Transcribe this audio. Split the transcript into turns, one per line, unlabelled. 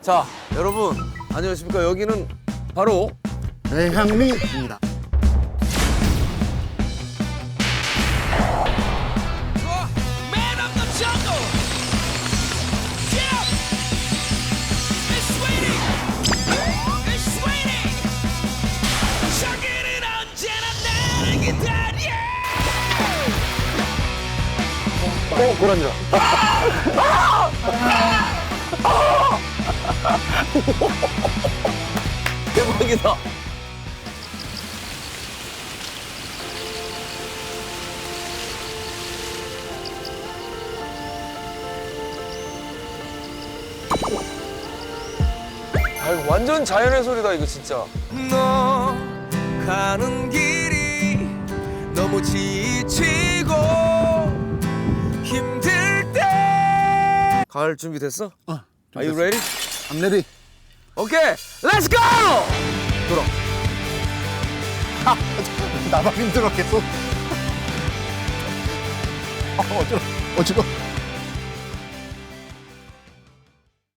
자, 여러분 안녕하십니까? 여기는 바로
대향리입니다.
Man of the jungle. Get up. It's waiting. It's waiting. 저기는 언제나 나를 기다려.
어, 고란자. 대박이다. 아, 완전 자연의 소리다 이거 진짜.
너 가는 길이 너무 지치고 힘들 때
가을 준비 됐어?
어,
Are you ready?
I'm ready.
오케이, let's go! 돌아.
나만 힘들어 계속. 어, 어쩌 어쩌고